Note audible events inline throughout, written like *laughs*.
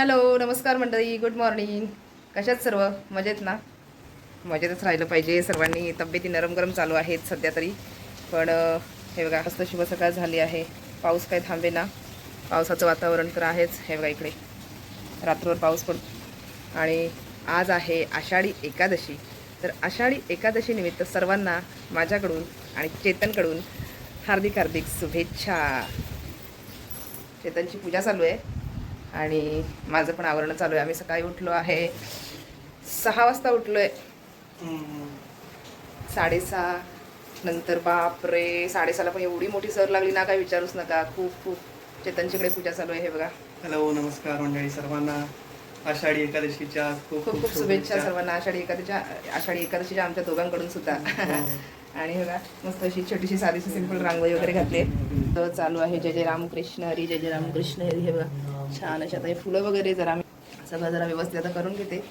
Hello नमस्कार मंडळी good morning. कशात सर्व? मजेत ना? मजेतच राहिलं पाहिजे. सर्वांनी तब्येती नरम गरम चालू आहेत सध्या तरी. पण हे बघा मस्त शुभ सकाळ झाली आहे. पाऊस काय थांबे ना पावसाचं वातावरण तर आहेच हे बघा इकडे. रात्रभर पाऊस पडतो आणि आज आहे आषाढी एकादशी. तर आषाढी एकादशीनिमित्त सर्वांना माझ्याकडून आणि चेतनकडून हार्दिक हार्दिक शुभेच्छा. चेतनची पूजा चालू आहे. आणि माझं पण आवरण चालू आहे. आम्ही सकाळी उठलो आहे. सहा वाजता उठलो आहे साडेसहा नंतर बापरे! साडेसहाला पण एवढी मोठी सर लागली ना काय विचारूच नका. खूप खूप चेतनच्याकडे पूजा चालू आहे हे बघा. हॅलो नमस्कार मंडळी सर्वांना. आषाढी एकादशीच्या खूप खूप खूप शुभेच्छा. सर्वांना. आषाढी एकादशीच्या आषाढी एकादशीच्या आमच्या दोघांकडून सुद्धा. आणि हे बघा मस्त अशी छोटीशी साधीशी सिंपल रांगोळी वगैरे घातली तर चालू आहे. जय जय रामकृष्ण हरी जय जय रामकृष्ण हरी हे बघा. छान अशा आता हे फुलं वगैरे जरा मी सगळं जरा व्यवस्थित आता करून घेते.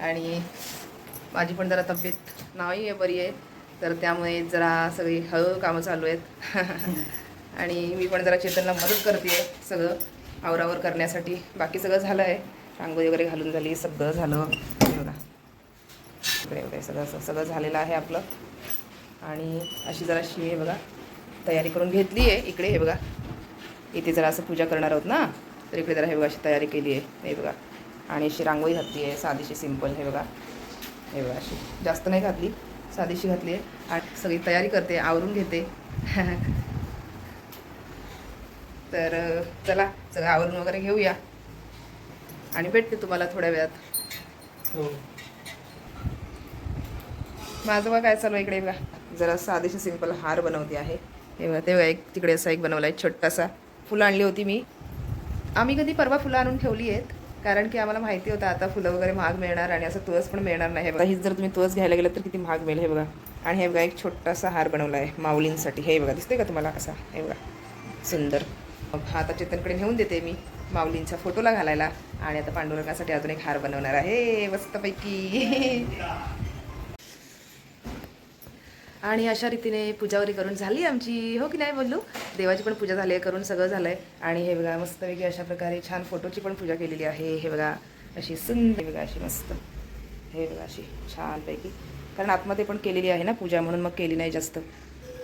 आणि माझी पण जरा तब्येत नाही आहे बरी आहे. तर त्यामुळे जरा सगळी हळू कामं चालू आहेत. *laughs* आणि मी पण जरा चेतनला मदत करते सगळं आवरावर करण्यासाठी. बाकी सगळं झालं आहे. रांगोळी वगैरे घालून झाली सगळं झालं. हे बघा. इकडे वगैरे सगळं असं सगळं झालेलं आहे आपलं. आणि अशी जराशी हे बघा तयारी करून घेतली आहे. इकडे हे बघा. इथे जरा असं पूजा करणार आहोत ना? तर इकडे जरा हे बघा अशी तयारी केली आहे. हे बघा. आणि अशी रांगोळी घातली आहे साधीशी सिंपल हे बघा. हे बघा अशी जास्त नाही घातली साधीशी घातली आहे. आणि सगळी तयारी करते आवरून घेते. *laughs* तर चला सगळं आवरून वगैरे घेऊया. आणि भेटते तुम्हाला थोड्या वेळात. हो. माझं बघा काय चालू आहे इकडे बघा. जरा साधीशी सिंपल हार बनवते आहे. हे बघा ते बघा एक तिकडे असा एक बनवला आहे छोटासा. फुलं आणली होती मी. आम्ही कधी परवा फुलं आणून ठेवली आहेत कारण की आम्हाला माहिती होतं आता फुलं वगैरे महाग मिळणार आणि असं तुळस पण मिळणार नाही. हे बघा हीच जर तुम्ही तुळस घ्यायला गेलं तर किती महाग मिळेल हे बघा. आणि हे बघा एक छोटासा हार बनवला आहे माऊलींसाठी. हे बघा दिसते का तुम्हाला असा? हे बघा सुंदर. मग हा आता चेतनकडे नेऊन देते मी माऊलींच्या फोटोला घालायला. आणि आता पांडुरंगासाठी अजून एक हार बनवणार आहे मस्तपैकी. आणि अशा रीतीने पूजा वगैरे करून झाली आमची. हो की नाही बोललो देवाची पण पूजा झाली आहे करून सगळं झालं आहे आणि हे बघा मस्तपैकी अशा प्रकारे छान फोटोची पण पूजा केलेली आहे. हे बघा अशी सुंदर बघा अशी मस्त. हे बघा अशी छानपैकी. कारण आतमध्ये पण केलेली आहे ना पूजा म्हणून मग केली नाही जास्त.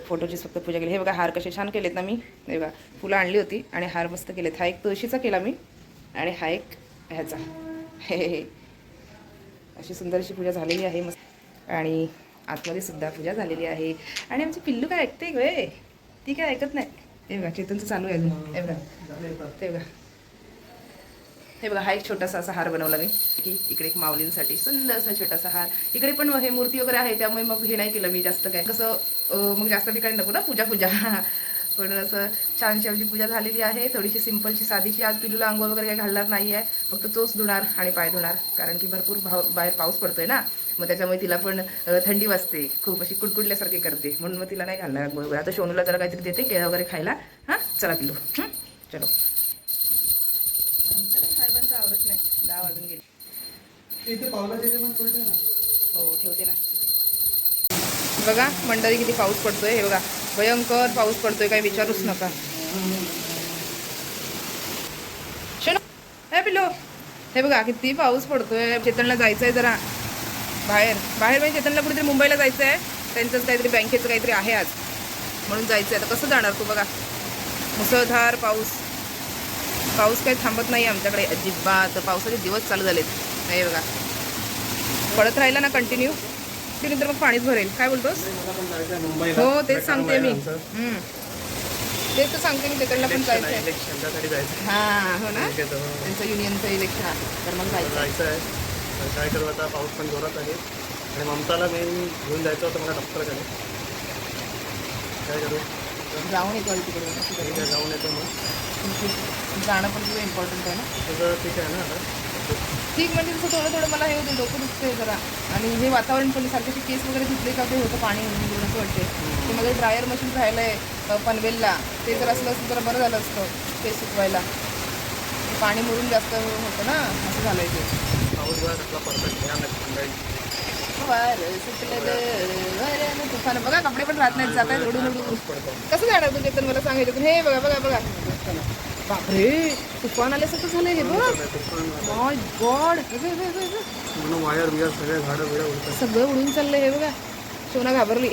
फोटोचीच फक्त पूजा केली. हे बघा हार कसे छान केलेत ना मी. हे बघा फुलं आणली होती आणि हार मस्त केलेत. हा एक तुळशीचा केला मी आणि हा एक ह्याचा. हे हे हे. अशी सुंदर अशी पूजा झालेली आहे मस्त. आणि आतमध्ये सुद्धा पूजा झालेली आहे. आणि आमची पिल्लू काय ऐकते गे? ती काय ऐकत नाही. हे बघा चेतनचं चालू आहे अजून. हे बघा. ते बघा. हे बघा हा एक छोटासा असा हार बनवला मी. की इकडे एक माऊलींसाठी सुंदर असा छोटासा हार. इकडे पण हे मूर्ती वगैरे आहे त्यामुळे मग हे नाही केलं मी जास्त काय. कसं मग जास्त ठिकाणी नको ना पूजा पूजा. *laughs* पण असं छानशी आमची पूजा झालेली आहे. थोडीशी सिंपलची साधीशी. आज पिलूला अंघोळ वगैरे काही घालणार नाही आहे फक्त तोच धुणार आणि पाय धुणार. कारण की भरपूर भाव बाहेर पाऊस पडतोय ना. मग त्याच्यामुळे तिला पण थंडी वाजते. खूप अशी कुडकुडल्यासारखी करते. म्हणून मग तिला नाही घालणार. वगैरे आता सोनूला जरा काहीतरी देते केळं वगैरे खायला. हां? चला पिलू हं? चलो. साहेबांचं आवडत नाही. दहा वाजून गेले. हो ठेवते ना. बघा मंडळी किती पाऊस पडतोय. हे बघा भयंकर पाऊस पडतोय. काही विचारूच नका. शोनो हे पिल्लो. हे बघा किती पाऊस पडतोय. चेतनला जायचंय जरा. बाहेर. बाहेर म्हणजे चेतनला कुठेतरी मुंबईला जायचं आहे त्यांचंच काहीतरी बँकेचं काहीतरी आहे आज. म्हणून जायचं आहे आता कसं जाणार तू बघा. मुसळधार पाऊस. पाऊस काही थांबत नाही आमच्याकडे. अजिबात. पावसाचे दिवस चालू झालेत. हे बघा. पडत राहिला ना कंटिन्यू की नंतर मग पाणीच भरेल. काय बोलतोस? हो तेच सांगते मी. तेच तर सांगते मी. त्याच्याला पण जायचं आहे, हा हो ना. त्यांचं युनियनचं इलेक्शन आहे. तर मग जायचं आहे. काय करू आता पाऊस पण जोरात आहे. आणि ममताला मेन घेऊन जायचं होतं मला डॉक्टरकडे काय करू? जाऊन येतो तिकडे. ठीक. आहे जाऊन येतो मग. जाणं पण तुझं इम्पॉर्टंट आहे ना? तुझं ठीक आहे ना आता? ठीक म्हणजे तसं थोडं थोडं मला हे होतं डोकं दुखतंय जरा. आणि हे वातावरण पण सारखे केस वगैरे धुतले का ते होतं पाणी निघून असं वाटते ते माझं ड्रायर मशीन राहिलं आहे पनवेलला. ते जर असलं असतं तर बरं झालं असतं केस सुकवायला. ते पाणी मुरून जास्त होतं ना असं झालं आहे ते. पाऊस बघा परफेक्ट भयानक थंडाई तुफान बघा कपडे पण राहत नाहीत जात आहेत उडून उडून पडतो कसं जाणार तू तर मला सांगायचं हे बघा बघा बघा बापरे तुफान आल्यासारखं झालंय हे बघ माय गॉड म्हणून वायर बियर सगळे झाडं बिडं सगळं उडून चाललंय हे बघा सोना घाबरली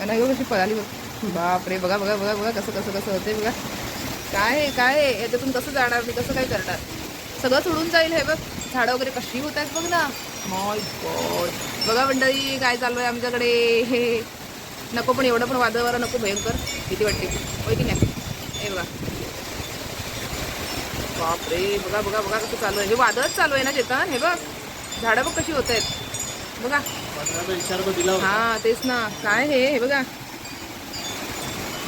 आणि गं कशी पळाली बघ बापरे बघा बघा बघा बघा कसं कसं कसं होते बघा काय आहे, काय आहे? याच्यातून कसं जाणार मी कसं काय करणार सगळंच उडून जाईल हे बघ झाडं वगैरे कशी होत आहेत बघ ना. माय गॉड बघा मंडळी काय चालू आहे आमच्याकडे? हे नको पण एवढं पण वादळ वारा नको भयंकर. किती वाटते. होय की नाही? हे बघा. बापरे. बघा बघा बघा कसं चालू आहे हे वादळच चालू आहे ना चेतन? हे बघ. झाडं बघ कशी होत आहेत. बघा. हा तेच ना. काय हे? हे बघा.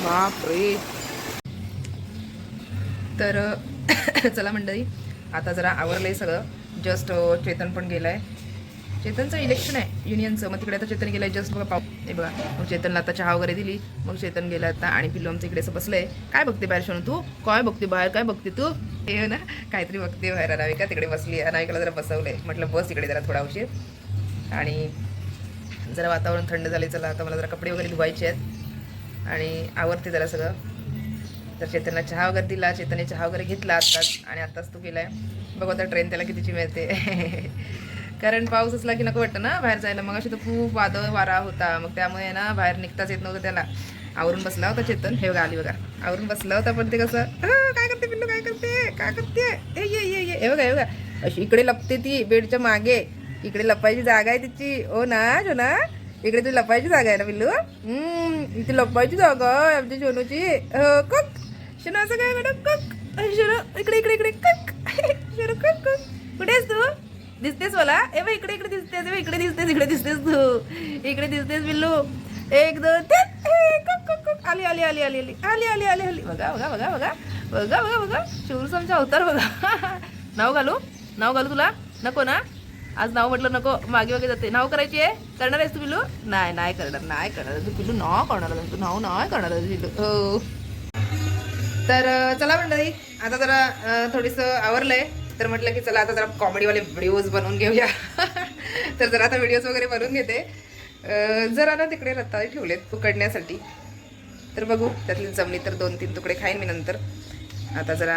बापरे. तर *coughs* चला मंडळी. आता जरा आवरलंय सगळं. जस्ट uh, चेतन पण गेलाय. चेतनचं इलेक्शन आहे युनियनचं मग तिकडे आता चेतन गेलाय जस्ट बघा पाव हे बघा. मग चेतनला आता चहा वगैरे दिली. मग चेतन गेला आता आणि पिल्लू आमचं इकडे असं बसलंय. काय बघते बाहेर शोनू तू? काय बघते बाहेर? काय बघते तू? हे ना काहीतरी बघते बाहेर. अनाविका तिकडे बसली अनाविकाला जरा बसवलंय. म्हटलं बस इकडे जरा थोडा उशीर. आणि जरा वातावरण थंड झाले चला आता मला जरा कपडे वगैरे धुवायचे आहेत. आणि आवडते जरा सगळं. तर चेतनला चहा वगैरे दिला चेतनने चहा वगैरे घेतला आत्ताच आणि आत्ताच तू गेलाय. बघू आता ट्रेन त्याला कितीची मिळते. *laughs* कारण पाऊस असला की नको वाटतं ना बाहेर जायला. मग अशी तर खूप वादळ वारा होता. मग त्यामुळे ना बाहेर निघताच येत नव्हतं त्याला. आवरून बसला होता चेतन. हे बघा आली बघा. आवरून बसला होता पण ते कसं काय करते पिल्लू काय करते? काय करते? ए ये ये ये. हे बघा हे बघा. अशी इकडे लपते ती बेडच्या मागे. इकडे लपायची जागा आहे तिची. ओ ना ना इकडे तुझी लपायची जागा आहे ना पिल्लू? हम्म, इथे लपायची जागा आहे आमच्या सोनूची हो, कुक शनू असं काय मॅडम कक. शिरो इकडे इकडे इकडे कक. *laughs* शनू कक कक. कुठे आहेस तू? दिसतेस मला. ए बाई इकडे इकडे दिसतेस ए इकडे दिसतेस इकडे दिसतेस तू. इकडे दिसतेस बिल्लू. एक दोन तीन. कक कक कक. आली आली आली आली आली. आली आली आली आली. बघा बघा बघा बघा बघा बघा बघा. शिवरसमचा अवतार बघा. *laughs* नाव घालू? नाव घालू तुला? नको ना? आज नाव म्हटलं नको मागे वगैरे जाते. नाव करायची आहे? करणार आहेस तू पिलू नाही नाही करणार नाही करणार. तू पिलू नाव करणार तू नाव नाही करणार आहे पिलू हो. तर चला मंडळी आता जरा अं, थोडीसं आवरलंय. तर म्हटलं की चला आता जरा कॉमेडीवाले व्हिडिओज बनवून घेऊया. *laughs* तर जरा आता व्हिडिओज वगैरे बनवून घेते. जरा ना तिकडे रत्ता ठेवलेत पकडण्यासाठी तर बघू त्यातली जमली तर दोन तीन तुकडे खाईन मी नंतर. आता जरा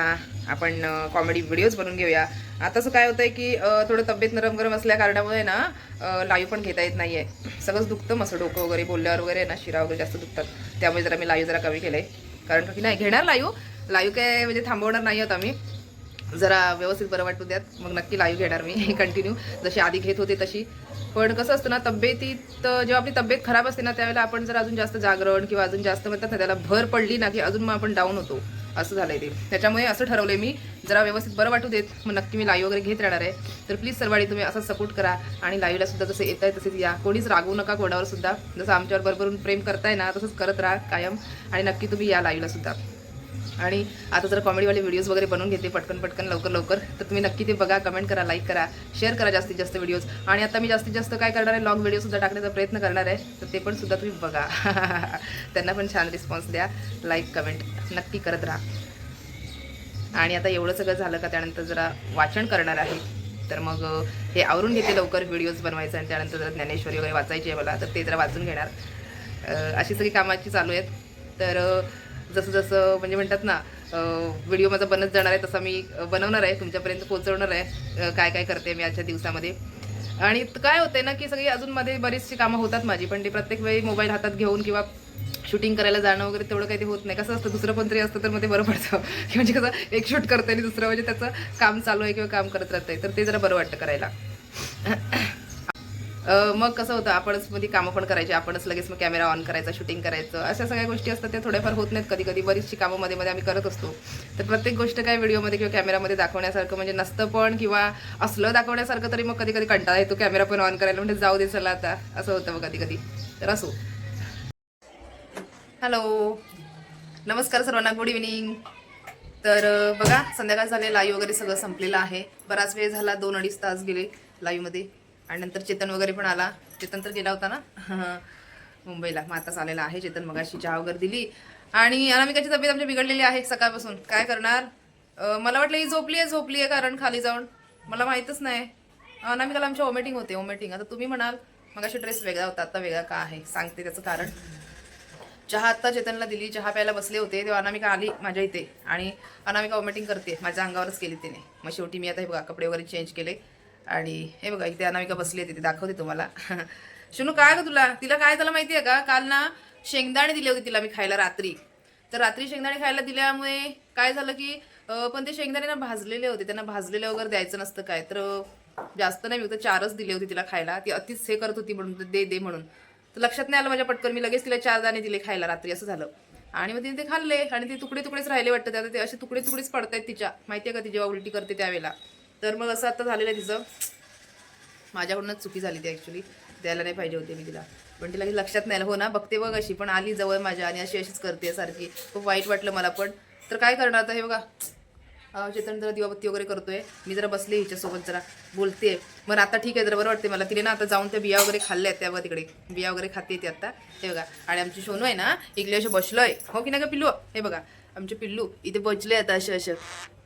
आपण कॉमेडी व्हिडिओज बनवून घेऊया. आता असं काय होतं आहे की थोडं तब्येत नरम गरम असल्या कारणामुळे ना लाईव्ह पण घेता येत नाही आहे सगळंच दुखतं मस्त डोकं वगैरे बोलल्यावर वगैरे ना शिरा वगैरे जास्त दुखतात. त्यामुळे जरा मी लाईव्ह जरा कमी केलं आहे कारण की नाही घेणार लाईव्ह लाईव्ह काय म्हणजे थांबवणार नाही आहोत आम्ही. जरा व्यवस्थित बरं वाटू द्यात. मग नक्की लाईव्ह घेणार मी. *laughs* कंटिन्यू जशी आधी घेत होते तशी. पण कसं असतं ना तब्येतीत जेव्हा आपली तब्येत खराब असते ना त्यावेळेला आपण जर अजून जास्त जागरण किंवा अजून जास्त म्हणतात ना त्याला भर पडली ना की अजून मग आपण डाऊन होतो. असं झालं आहे ते. त्याच्यामुळे असं ठरवलं मी जरा व्यवस्थित बरं वाटू देत मग नक्की मी लाईव्ह वगैरे घेत राहणार आहे. तर प्लीज सर्वांनी तुम्ही असं सपोर्ट करा आणि लाईव्हला सुद्धा जसं येत आहे तसेच या. कोणीच रागवू नका कोणावर सुद्धा. जसं आमच्यावर बरोबरून प्रेम करताय ना तसंच करत राहा कायम. आणि नक्की तुम्ही या लाईव्हला सुद्धा. आणि आता जर कॉमेडीवाले व्हिडिओज वगैरे बनवून घेते पटकन पटकन लवकर लवकर तर तुम्ही नक्की ते बघा कमेंट करा लाईक करा शेअर करा जास्तीत जास्त व्हिडिओज आणि आता मी जास्तीत जास्त काय करणार आहे लॉंग व्हिडिओसुद्धा टाकण्याचा प्रयत्न करणार आहे तर ते पण सुद्धा तुम्ही बघा. *laughs* त्यांना पण छान रिस्पॉन्स द्या लाईक कमेंट नक्की करत राहा. आणि आता एवढं सगळं झालं का त्यानंतर जरा वाचन करणार आहे. तर मग हे आवरून घेते लवकर व्हिडिओज बनवायचं आणि त्यानंतर जरा ज्ञानेश्वरी वगैरे वाचायची आहे मला तर ते जरा वाचून घेणार. अशी सगळी कामाची चालू आहेत. तर जसं जसं म्हणजे म्हणतात ना व्हिडिओ माझा बनत जाणार आहे तसा मी बनवणार आहे तुमच्यापर्यंत पोहोचवणार आहे काय काय करते मी आजच्या दिवसामध्ये. आणि काय होतंय ना की सगळी अजून मध्ये बरीचशी कामं होतात माझी पण ते प्रत्येक वेळी मोबाईल हातात घेऊन किंवा शूटिंग करायला जाणं वगैरे तेवढं काही ते होत नाही. कसं असतं दुसरं पण तरी असतं तर मग ते बरं पडतं. की *laughs* म्हणजे कसं एक शूट करते आणि दुसरं म्हणजे त्याचं काम चालू आहे किंवा काम करत राहतंय तर ते जरा बरं वाटतं करायला. मग कसं होतं आपणच मध्ये कामं पण करायची आपणच लगेच मग कॅमेरा ऑन करायचा शूटिंग करायचं. अशा सगळ्या गोष्टी असतात त्या थोड्याफार होत नाहीत कधी कधी बरीचशी कामं मध्ये मध्ये आम्ही करत असतो. तर प्रत्येक गोष्ट काय व्हिडिओमध्ये किंवा कॅमेरामध्ये दाखवण्यासारखं म्हणजे नसतं पण किंवा असलं दाखवण्यासारखं तरी मग कधी कधी कंटाळा येतो कॅमेरा पण ऑन करायला. म्हणजे जाऊ दे चला आता. असं होतं मग कधी कधी तर असो. हॅलो नमस्कार सर्वांना. गुड इव्हिनिंग तर बघा संध्याकाळ झाले. लाईव्ह वगैरे सगळं संपलेलं आहे. बराच वेळ झाला. दोन अडीच तास गेले लाईव्हमध्ये आणि नंतर चेतन वगैरे पण आला. चेतन तर गेला होता ना? *laughs* मुंबईला. मग आताच आलेला आहे. चेतन मगाशी चहा वगैरे दिली. आणि अनामिकाची तब्येत आमची बिघडलेली आहे सकाळपासून. काय करणार? मला वाटलं ही झोपली आहे झोपली आहे कारण खाली जाऊन. मला माहीतच नाही. अनामिकाला आमच्या ओमेटिंग होते ओमेटिंग आता तुम्ही म्हणाल. मगाशी ड्रेस वेगळा होता आता वेगळा का आहे? सांगते त्याचं कारण. चहा आत्ता चेतनला दिली. चहा प्यायला बसले होते. तेव्हा अनामिका आली माझ्या इथे. आणि अनामिका वॉमिटिंग करते. माझ्या अंगावरच केली तिने. मग शेवटी मी आता हे बघा कपडे वगैरे चेंज केले. आणि हे बघा इथे अनामिका बसली आहे तिथे दाखवते तुम्हाला. *laughs* शुनू काय का तुला? तिला काय झालं माहिती आहे का? काल ना शेंगदाणे दिले होते तिला मी खायला रात्री. तर रात्री शेंगदाणे खायला दिल्यामुळे काय झालं की पण ते शेंगदाणे ना भाजलेले होते. त्यांना भाजलेले वगैरे द्यायचं नसतं काय. तर जास्त नाही मी तर चारच दिले होते तिला खायला. ती अतिच हे करत होती म्हणून दे दे म्हणून. तर लक्षात नाही आलं माझ्या पटकन. मी लगेच तिला चार दाणे दिले खायला रात्री असं झालं. आणि मग तिने ते खाल्ले. आणि ते तुकडे तुकडेच राहिले वाटतं. आता ते असे तुकडे तुकडेच पडतायत तिच्या. माहिती आहे का ती जेव्हा उलटी करते त्यावेळेला. तर मग असं आता झालेलं आहे तिचं. माझ्याकडूनच चुकी झाली ती ॲक्च्युली द्यायला नाही पाहिजे होती मी तिला. पण तिला लक्षात नाही हो ना बघते बघ अशी. पण आली जवळ माझ्या आणि अशी अशीच करते सारखी. खूप वाईट वाटलं मला पण. तर काय करणार आता हे बघा. चेतन जरा दिवाबत्ती वगैरे करतोय. मी जरा बसले हिच्यासोबत जरा. बोलते मग आता ठीक आहे जरा बरं वाटते मला. तिने ना आता जाऊन त्या बिया वगैरे खाल्ल्या आहेत त्या बघा तिकडे. बिया वगैरे खाते ती आता. हे बघा. आणि आमची सोनू आहे ना इकडे असे बसलोय. हो की नाही का पिल्लू? हे बघा. आमचे पिल्लू इथे बचले आता असे असे.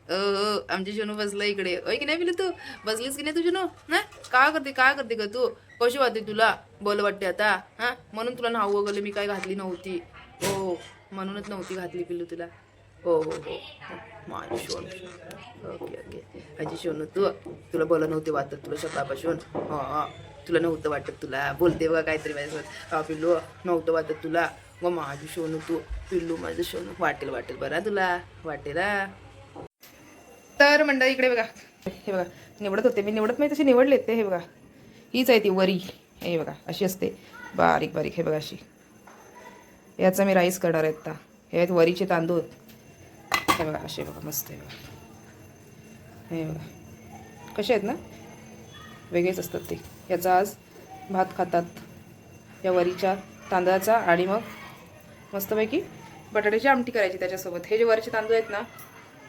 आमची शनू बसला इकडे. ओय की नाही पिल्लू तू? बसलीस की नाही तू शनू? ना काय करते काय करते का तू? कशी वाटते तुला? बोल वाटते आता. हा? म्हणून तुला नाव वगैरे मी काय घातली नव्हती. हो म्हणूनच नव्हती घातली पिल्लू तुला. हो हो हो. माझी शोन. Okay okay. माझी शोन तू? तुला बोला नव्हते वाटत तुला सकाळपासून हा हा. तुला नव्हतं वाटत तुला? बोलते बघा काहीतरी माझ्यासोबत. हा पिल्लू नव्हतं वाटत तुला. व माझी शोनू तू. पिल्लू माझं शोनू. वाटेल वाटेल बरं तुला. वाटेल हा. तर मंडळी इकडे बघा. हे बघा निवडत होते. मी निवडत नाही तशी निवडले ते हे बघा. हीच आहे ती वरी. हे बघा अशी असते. बारीक बारीक हे बघा अशी. याचा मी राईस करणार आहे आता हे आहेत वरीचे तांदूळ. हे बघा असे बघा मस्त हे बघा. हे बघा. कसे आहेत ना? वेगळेच असतात ते. याचा आज भात खातात. या वरीच्या तांदळाचा आणि मग मस्तपैकी बटाट्याची आमटी करायची त्याच्यासोबत. हे जे वरचे तांदूळ आहेत ना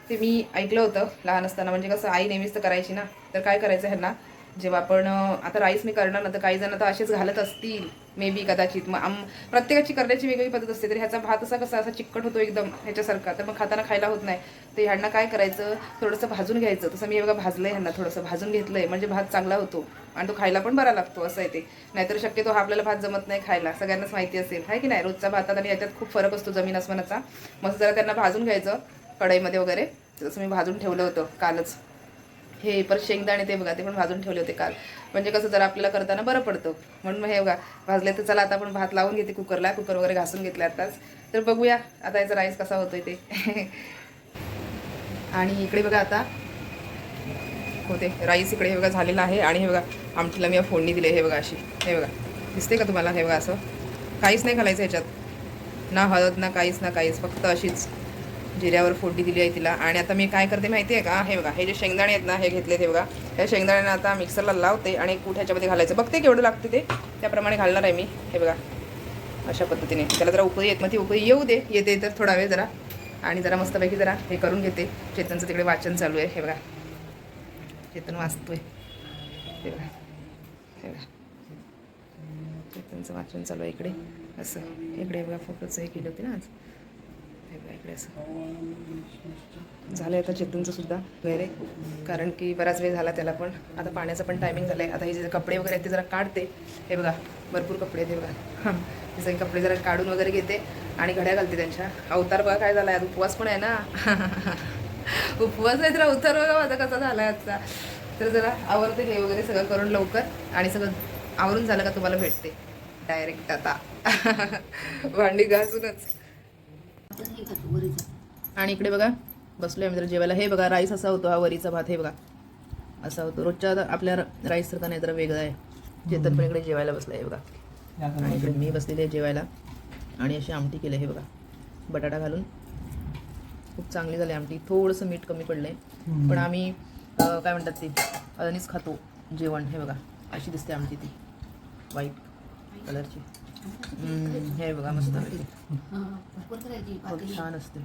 ते मी ऐकलं होतं लहान असताना. म्हणजे कसं आई नेहमीच तर करायची ना. तर काय करायचं ह्यांना? जेव्हा आपण आता राईस मी करणार ना तर काही जण तर असेच घालत असतील मे बी कदाचित. मग आम प्रत्येकाची करण्याची वेगळी पद्धत असते. तर ह्याचा भात असा कसा असा चिकट होतो एकदम ह्याच्यासारखा. तर मग खाताना खायला होत नाही. तर ह्यांना काय करायचं? थोडंसं भाजून घ्यायचं. तसं मी हे बघा भाजलंय ह्यांना थोडंसं. भाजून घेतलंय. म्हणजे भात चांगला होतो. आणि तो खायला पण बरा लागतो असं आहे ते. नाहीतर शक्यतो हा आपल्याला भात जमत नाही खायला. सगळ्यांनाच माहिती असेल. आहे की नाही? रोजचा भातात आणि याच्यात खूप फरक असतो जमीन आसमानाचा मस्त जरा त्यांना भाजून घ्यायचं. कढईमध्ये वगैरे जसं मी भाजून ठेवलं होतं कालच. हे परत शेंगदाणे ते बघा ते पण भाजून ठेवले होते काल. म्हणजे कसं जरा आपल्याला करताना बरं पडतं. म्हणून मग हे बघा भाजले तर चला आता आपण भात लावून घेते कुकरला. कुकर वगैरे घासून घेतले आताच. तर बघूया आता याचा राईस कसा होतोय ते. *laughs* आणि इकडे बघा आता. होते राईस इकडे हे बघा झालेला आहे. आणि हे बघा आमटीला मी फोडणी दिली हे बघा अशी. हे बघा. दिसते का तुम्हाला हे बघा असं? काहीच नाही घालायचं ह्याच्यात. ना हळद ना काहीच ना काहीच. फक्त अशीच. जिऱ्यावर फोडणी दिली आहे तिला. आणि आता मी काय करते माहिती आहे का? हे बघा हे जे शेंगदाणे आहेत ना हे घेतले ते बघा. ह्या शेंगदाण्यांना आता मिक्सरला लावते आणि कूट ह्याच्यामध्ये घालायचं. बघते केवढं लागते ते. त्याप्रमाणे घालणार आहे मी. हे बघा अशा पद्धतीने. त्याला जरा उकळी येत मग ती उकळी येऊ दे. येते तर थोडा वेळ जरा. आणि जरा मस्तपैकी जरा हे करून घेते. चेतनचं तिकडे वाचन चालू आहे. हे बघा. चेतन वाचतोय. हे बघा. हे बघा. चेतनचं वाचन चालू आहे इकडे. असं. इकडे बघा फोटोचं हे केलं होते ना आज. बघा इकडे असं झालं आता चेतनचं सुद्धा वगैरे. कारण की बराच वेळ झाला त्याला पण. आता पाण्याचं पण टायमिंग झालं आहे आता हे जे कपडे वगैरे आहेत ते जरा काढते. हे बघा भरपूर कपडे आहेत हे बघा. हे. सगळे कपडे जरा काढून वगैरे घेते आणि घड्या घालते त्यांच्या. अवतार बघा काय झाला आहे उपवास पण आहे ना. *laughs* उपवास आहे तर अवतार बघा माझा कसा झाला आहे आजचा. तर जरा आवरते हे वगैरे सगळं करून लवकर. आणि सगळं आवरून झालं का तुम्हाला भेटते. डायरेक्ट आता. *laughs* भांडी घासूनच. आणि इकडे बघा बसलोय आम्ही जरा जेवायला. हे बघा राईस असा होतो हा वरीचा भात हे बघा. असा होतो. रोजच्या आपल्या राईस सारखा नाही जरा वेगळा आहे. चेतन पण इकडे जेवायला बसलाय हे बघा. आणि इकडे मी बसलेली आहे जेवायला. आणि अशी आमटी केली हे बघा. बटाटा घालून. खूप चांगली झाली आमटी. थोडंसं मीठ कमी पडलंय. पण आम्ही काय म्हणतात ते? अळणीच खातो जेवण हे बघा. अशी दिसते आमटी ती. व्हाईट कलरची हे बघा मस्त खूप छान असते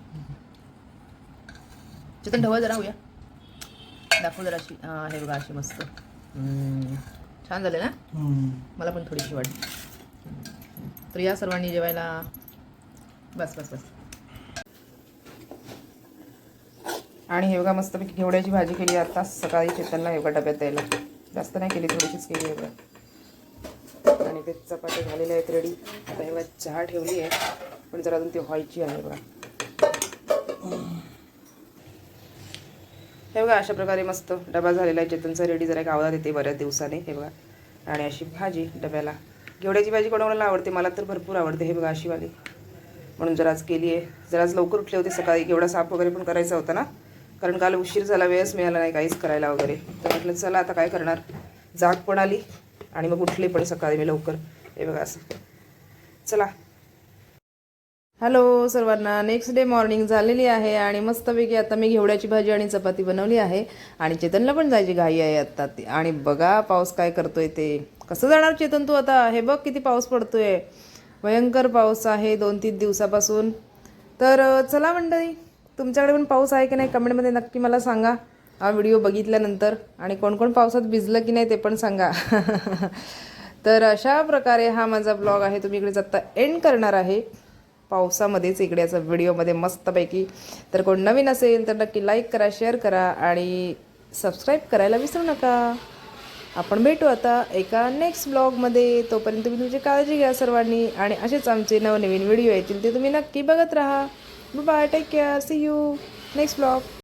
चिकन ढवळ जरा होऊया दाखव जरा अशी हे बघा अशी मस्त छान झाले ना मला पण थोडीशी वाटली तर या सर्वांनी जेवायला बस बस बस आणि हे बघा मस्तपैकी घेवड्याची भाजी केली आता सकाळी चेतनला हे बघा डब्यात द्यायला जास्त नाही केली थोडीशीच केली हे बघा आणि ते चपात्या झालेल्या आहेत रेडी आता हे चहा ठेवली आहे. पण जर अजून ती व्हायची आहे बघा. हे बघा अशा प्रकारे मस्त डबा झालेला आहे. चेतनचा रेडी जरा एक आवडत येते बऱ्याच दिवसाने हे बघा. आणि अशी भाजी डब्याला. घेवड्याची भाजी कोणाला आवडते मला तर भरपूर आवडते हे बघा अशी वाली म्हणून जर आज केली आहे. जर आज लवकर उठले होते सकाळी एवढा साफ वगैरे पण करायचा होता ना. कारण काल उशीर झाला वेळच मिळाला नाही काहीच करायला वगैरे. तर म्हटलं चला आता काय करणार? जाग पण आली. आणि मग उठले पण सकाळी मी लवकर. हे बघा असं. चला. हॅलो सर्वांना नेक्स्ट डे मॉर्निंग झालेली आहे आणि मस्तपैकी आता मी घेवड्याची भाजी आणि चपाती बनवली आहे आणि चेतनला पण जायची घाई आहे आता. ती आणि बघा पाऊस काय करतोय ते. कसं जाणार चेतन तू आता? हे बघ किती पाऊस पडतोय. भयंकर पाऊस आहे दोन तीन दिवसापासून. तर चला मंडळी तुमच्याकडे पण पाऊस आहे की नाही? कमेंटमध्ये नक्की मला सांगा. हा व्हिडिओ बघितल्यानंतर आणि कोण कोण पावसात भिजलं की नाही ते पण सांगा. तर अशा प्रकारे हा माझा ब्लॉग आहे. तुम्ही इकडेच आत्ता एंड करणार आहे. पावसामध्येच इकडे असं व्हिडिओमध्ये मस्तपैकी. तर कोण नवीन असेल तर नक्की लाईक करा शेअर करा आणि सबस्क्राईब करायला विसरू नका. आपण भेटू आता एका नेक्स्ट ब्लॉगमध्ये तोपर्यंत तुम्ही तुमची काळजी घ्या सर्वांनी आणि असेच आमचे नवनवीन व्हिडिओ येतील ते तुम्ही नक्की बघत राहा. Bye take care see you next blog